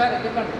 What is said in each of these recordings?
సరే చెప్పండి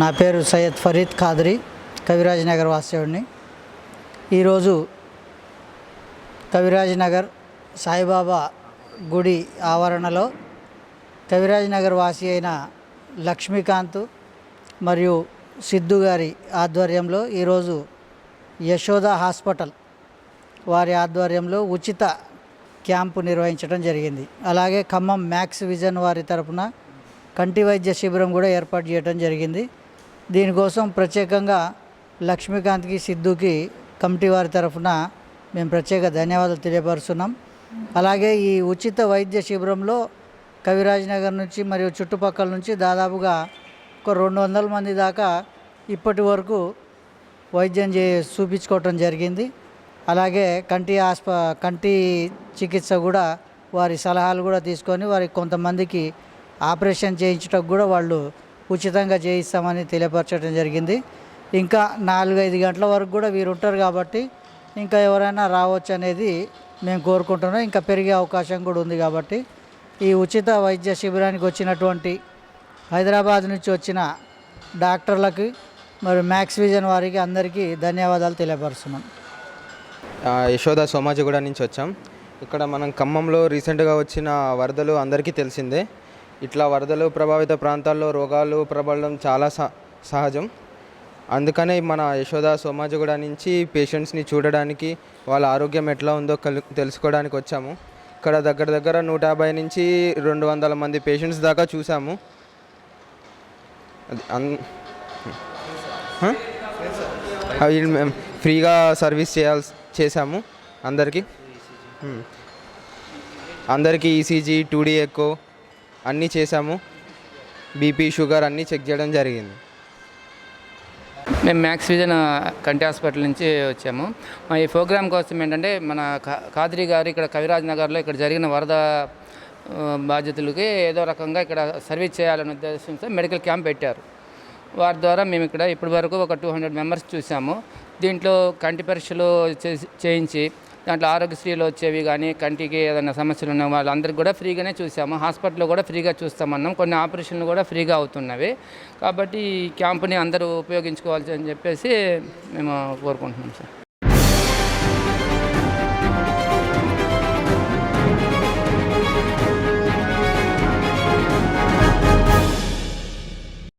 నా పేరు సయ్యద్ ఫరీద్ ఖాద్రి కవిరాజ్ నగర్ వాస్తవుడిని ఈరోజు కవిరాజ్ నగర్ సాయిబాబా గుడి ఆవరణలో కవిరాజ్ నగర్ వాసి అయిన లక్ష్మీకాంత్ మరియు సిద్ధు గారి ఆధ్వర్యంలో ఈరోజు యశోద హాస్పిటల్ వారి ఆధ్వర్యంలో ఉచిత క్యాంపు నిర్వహించడం జరిగింది. అలాగే ఖమ్మం మ్యాక్స్ విజన్ వారి తరపున కంటి వైద్య శిబిరం కూడా ఏర్పాటు చేయడం జరిగింది. దీనికోసం ప్రత్యేకంగా లక్ష్మీకాంత్కి సిద్ధుకి కమిటీ వారి తరఫున మేము ప్రత్యేక ధన్యవాదాలు తెలియపరుస్తున్నాం. అలాగే ఈ ఉచిత వైద్య శిబిరంలో కవిరాజ్నగర్ నుంచి మరియు చుట్టుపక్కల నుంచి దాదాపుగా ఒక రెండు వందల మంది దాకా ఇప్పటి వరకు వైద్యం చే చూపించుకోవటం జరిగింది. అలాగే కంటి ఆస్ప కంటి చికిత్స కూడా వారి సలహాలు కూడా తీసుకొని వారికి కొంతమందికి ఆపరేషన్ చేయించటకు కూడా వాళ్ళు ఉచితంగా చేయిస్తామని తెలియపరచడం జరిగింది. ఇంకా నాలుగైదు గంటల వరకు కూడా వీరు ఉంటారు కాబట్టి ఇంకా ఎవరైనా రావచ్చు అనేది మేము కోరుకుంటున్నాం. ఇంకా పెరిగే అవకాశం కూడా ఉంది కాబట్టి ఈ ఉచిత వైద్య శిబిరానికి వచ్చినటువంటి హైదరాబాద్ నుంచి వచ్చిన డాక్టర్లకి మరి మ్యాక్స్ విజన్ వారికి అందరికీ ధన్యవాదాలు తెలియపరుస్తున్నాం. యశోద సోమాజిగూడ నుంచి వచ్చాం. ఇక్కడ మనం ఖమ్మంలో రీసెంట్గా వచ్చిన వరదలు అందరికీ తెలిసిందే. ఇట్లా వరదలు ప్రభావిత ప్రాంతాల్లో రోగాలు ప్రబలడం చాలా సహజం. అందుకనే మన యశోద సోమాజిగూడ నుంచి పేషెంట్స్ని చూడడానికి వాళ్ళ ఆరోగ్యం ఎట్లా ఉందో కలు తెలుసుకోవడానికి వచ్చాము. ఇక్కడ దగ్గర దగ్గర నూట యాభై నుంచి రెండు వందల మంది పేషెంట్స్ దాకా చూసాము. అవి మేము ఫ్రీగా సర్వీస్ చేయాల్సి చేశాము అందరికీ. అందరికీ ఈసీజీ టూడీ ఎక్కో అన్నీ చేశాము. బీపీ షుగర్ అన్నీ చెక్ చేయడం జరిగింది. మేము మ్యాక్స్ విజన్ కంటి హాస్పిటల్ నుంచి వచ్చాము. మా ఈ ప్రోగ్రామ్ కోసం ఏంటంటే మన కా- కాద్రి గారు ఇక్కడ కవిరాజ్ నగర్లో ఇక్కడ జరిగిన వరద ఆ, బాధితులకి ఏదో రకంగా ఇక్కడ సర్వీస్ చేయాలనే ఉద్దేశంతో మెడికల్ క్యాంప్ పెట్టారు. వారి ద్వారా మేము ఇక్కడ ఇప్పటి వరకు ఒక టూ హండ్రెడ్ మెంబర్స్ చూసాము. దీంట్లో కంటి పరీక్షలు చేసి చేయించి దాంట్లో ఆరోగ్యశ్రీలో వచ్చేవి కానీ కంటికి ఏదైనా సమస్యలు ఉన్న వాళ్ళందరికీ కూడా ఫ్రీగానే చూసాము. హాస్పిటల్లో కూడా ఫ్రీగా చూస్తామన్నాం. కొన్ని ఆపరేషన్లు కూడా ఫ్రీగా అవుతున్నవి. కాబట్టి ఈ క్యాంపుని అందరూ ఉపయోగించుకోవాల్సి అని చెప్పేసి మేము కోరుకుంటున్నాం సార్.